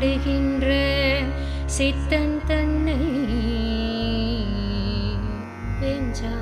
பாடுகின்ற சித்தன் தன்னை. வெஞ்சா